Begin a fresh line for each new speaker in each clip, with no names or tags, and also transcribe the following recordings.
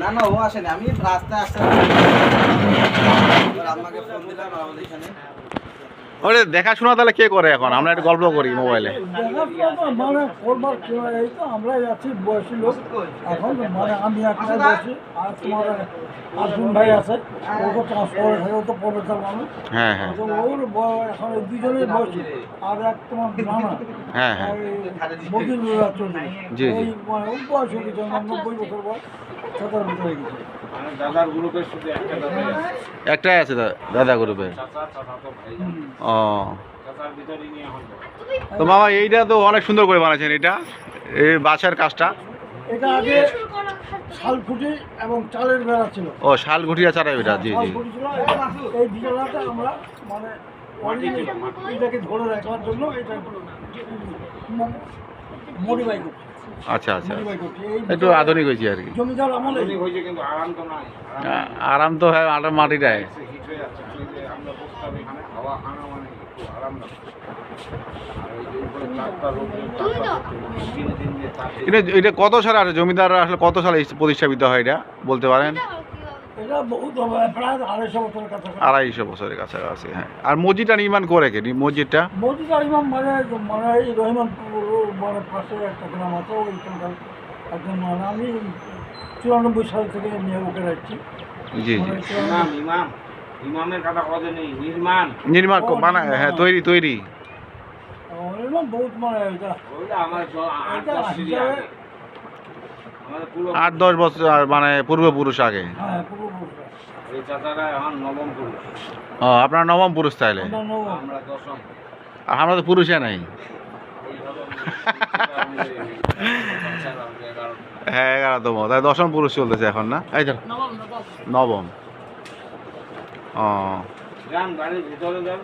না না ও আসেনি। আমি রাস্তায় আসতে আমাকে ফোন দিলাম আমাদের এখানে।
ওরে দেখাশোনা তাহলে কে করে এখন? আমরা একটু গল্প করি মোবাইলে
মানে করবার এই তো আমরাই আছি বয়সী লোক। এখন মানে আমি একটা বয়সী আর তোমার ভাই আছে ও তো ট্রান্সফার থাকে ও তো প্রফেসর মানুষ।
হ্যাঁ হ্যাঁ।
ওর এখন দুজনেই বয়সী আর এক তোমার নানা
হ্যাঁ হ্যাঁ।
মদিনুল্লাহ চৌধুরী।
জি, জি।
এই ওর বয়স হয়ে গেছে নব্বই বছর বয়স সতেরো বছর গেছে।
দাদার গ্রুপের শুধু একটা দাদাই
একটাই আছে দাদা গ্রুপে ও। তো মামা এইটা তো অনেক সুন্দর করে বানাচ্ছেন এটা। এই বাঁশের কাজটা।
এটা আগে শালকুটি এবং চালের বেড়া ছিল।
ও শাল ঘুটিয়া চারা এটা জি জি।
এই বিছানাটা আমরা মানে এটাকে ধরে রাখার জন্য এটা মডিফাই করছি।
আচ্ছা আচ্ছা
এই
একটু আধুনিক হয়েছে আর কি।
জমিদার আমলে।
কিন্তু আরাম তো নাই।
আ- আরাম তো হয় মাটিটায়।
হয়ে আমরা
এটা কত সালে আছে জমিদাররা আসলে কত সালে প্রতিষ্ঠাপিত হয় এটা? বলতে পারেন?
আড়াইশো বছরের কাছাকাছি
হ্যাঁ। আর মসজিদটা নির্মাণ করে কে? নি- মসজিদটা?
মসজিদ মানে মানে রহিমানপুর মানে মানে আমি চুরানব্বই সাল থেকে নিয়ে ওকে রাখছি
জি জি
ইমাম ইমামের কথা কথা নেই নির্মাণ
নির্মাণ বানা হ্যাঁ তৈরি তৈরি
মানে
আট দশ
বছর আর মানে পূর্বপুরুষ আগে
হ্যাঁ পূর্বপুরুষরা
এই চাচারা এখন নবম পুরুষ
ও আপনার নবম পুরুষ তাইলে
আমরা নবম।
আমরা দশম
আর আমরা তো পুরুষে নাই হ্যাঁ এগারোতম তাই দশম পুরুষ চলতেছে এখন না এই ধর নবম ও।
ভিতরে যান।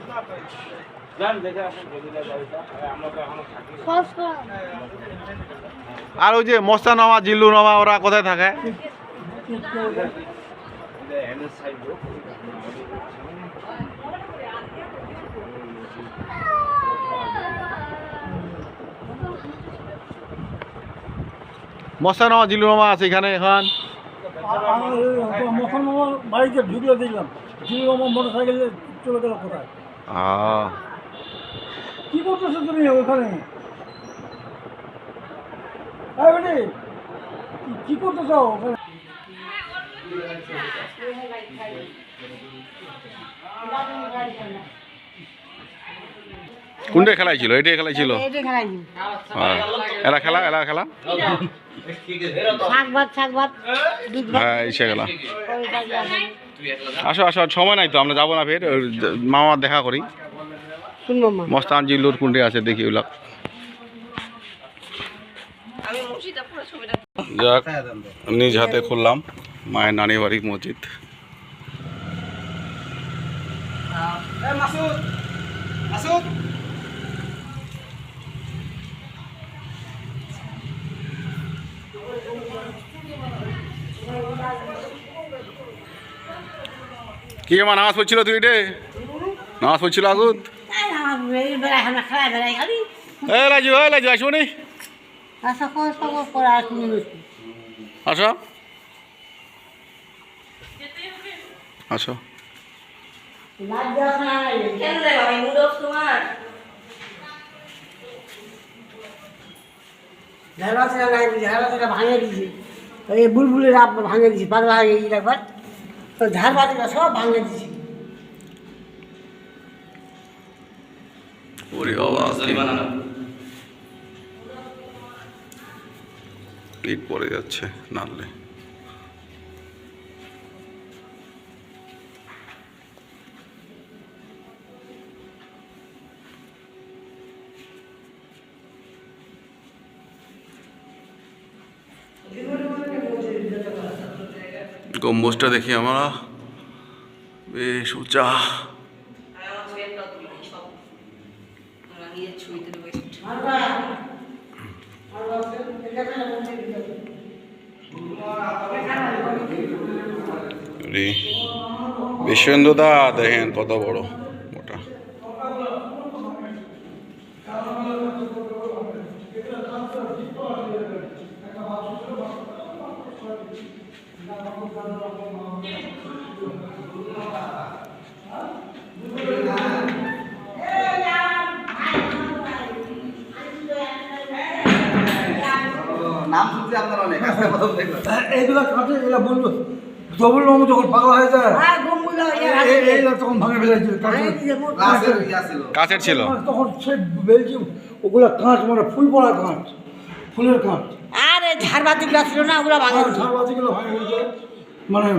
আরে আমরা তো এখনও থাকি।
আর ওই যে মস্তা নমা জিল্লু নমা ওরা কোথায় থাকে?
এনএস সাইড
মস্তা নমা জিল্লু নমা আছে এখানে এখন?
মুসলমান বাড়িতে ঢুকলে দেখলাম আমার মোটর সাইকেলে চলে গেল কোথায়? কি করতেছো তুমি ওখানে? কি- কি করতেছো ওখানে?
কোনটা খেলাই ছিল এটাই খেলাই ছিল হ্যাঁ। এলা খেলা? এলা খেলা? হ্যাঁ এসে
দিয়ে আসে।
আসো সময় নাই তো আমরা যাব না ফের। মামার দেখা করি। মস্তান জিল্লুর কোনটি আছে দেখি ওগুলা। যাক নিজ হাতে খুললাম মায়ের নানি বাড়ির মসজিদ
মাসুদ মাসুদ।
কি আমার নামাজ পড়ছিল তুই রে নামাজ পড়ছিল
খালি
এ লাজু এ লাজু আসব নি? আসো। আসো।
ঝাড়া ভাঙে দিয়েছে বুলবুলের ভাঙে দিয়েছে, পাগলা হয়ে গেছে তো ঝাড় বাতিটা সব ভাঙে দিয়েছে
পরে বাবা ইট পড়ে যাচ্ছে নাড়লে। গম্বুজটা দেখি আমরা। বেশ উঁচা। বিশ্বন্দুদা দেখেন কত বড় মোটা
নাম শুনছি আপনার অনেক আজকে প্রথম দেখলাম
এইগুলো এগুলো বলব। ডবল রঙ যখন পাগলা হয়ে যায়
হ্যাঁ
এইগুলো তখন ভাঙে
মোট
গাছের ছিল।
তখন সে বেলজি ওগুলো কাঁচ মানে ফুল পড়া কাঁচ ফুলের কাঁচ।
ঝাড়বাতিগুলো ছিল না ওগুলো ভাঙে
ঝাড়বাতিগুলো ফেলেছে মানে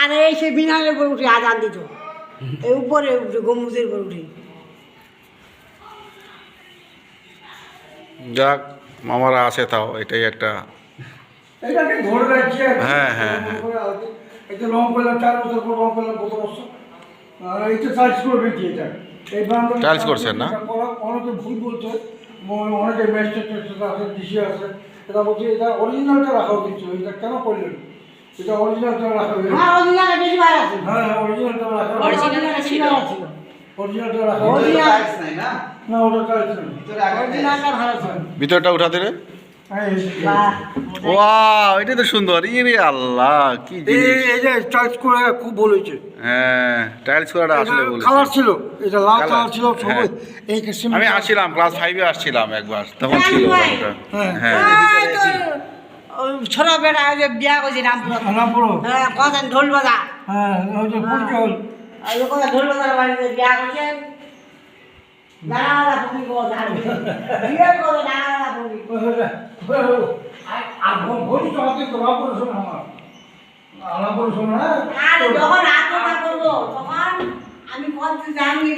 আর এই সে বিনালের উপর উঠে আজান দিত। এই উপরে উঠে গম্বুজের উপর উঠে।
যাক মামারা আছে তাও এটাই একটা। হ্যাঁ, হ্যাঁ, হ্যাঁ।
এটা রং করলাম চার বছর পর রং করলাম গত বছর। আর এইটা টাইলস করবে কি এটা। এই ব্র্যান্ড
করছেন না?
অনেকে ভুল বলছে অনেকে ম্যাস্টার আছে ডিসি আছে। এটা বলছি এটা অরিজিনালটা রাখা উচিত ছিল এটা কেন করলেন এটা অরিজিনালটা রাখা উচিত
হ্যাঁ অরিজিনালে বেশি ভালো আছে।
হ্যাঁ হ্যাঁ অরিজিনালটা রাখা
অরিজিনালে ছিল
অরিজিনালটা রাখা উচিত।
নাই না?
না ওটা টাইলস না
ভিতরে।
অরিজিনালটা ভালো ছিল।
ভিতরটা উঠাতে রে।
হ্যাঁ
ওয়াও এটা তো সুন্দর। ইরে আল্লাহ কি
এই
জিনিস।
এই যে টাইলস করে খুব বলেছে।
হ্যাঁ টাইলস করাটা আসলে বলেছি।
কালার ছিল এটা লাল কালার ছিল সবুজ
হ্যাঁ।
এই সিমেন্ট
আমি আসছিলাম ক্লাস ফাইভে আসছিলাম একবার তখন ছিল ওটা
হ্যাঁ।
হ্যাঁ।
ছোট বেড়া ওই যে বিয়া করছে রামপুর।
রামপুর।
হ্যাঁ কথা ঢোল বাজা।
হ্যাঁ ওই যে
আর ওই কথা ঢোল বাজার বাড়িতে বিয়া করছে দাঁড়া ফুকি গো দাঁড়া বিয়ে করে দাঁড়া ফুকি
আর ভরি তো হাতে তো রামপুর শোনা আমার। রামপুর শোনা না
আর যখন আত্মটা করব তখন আমি
বলতে জানি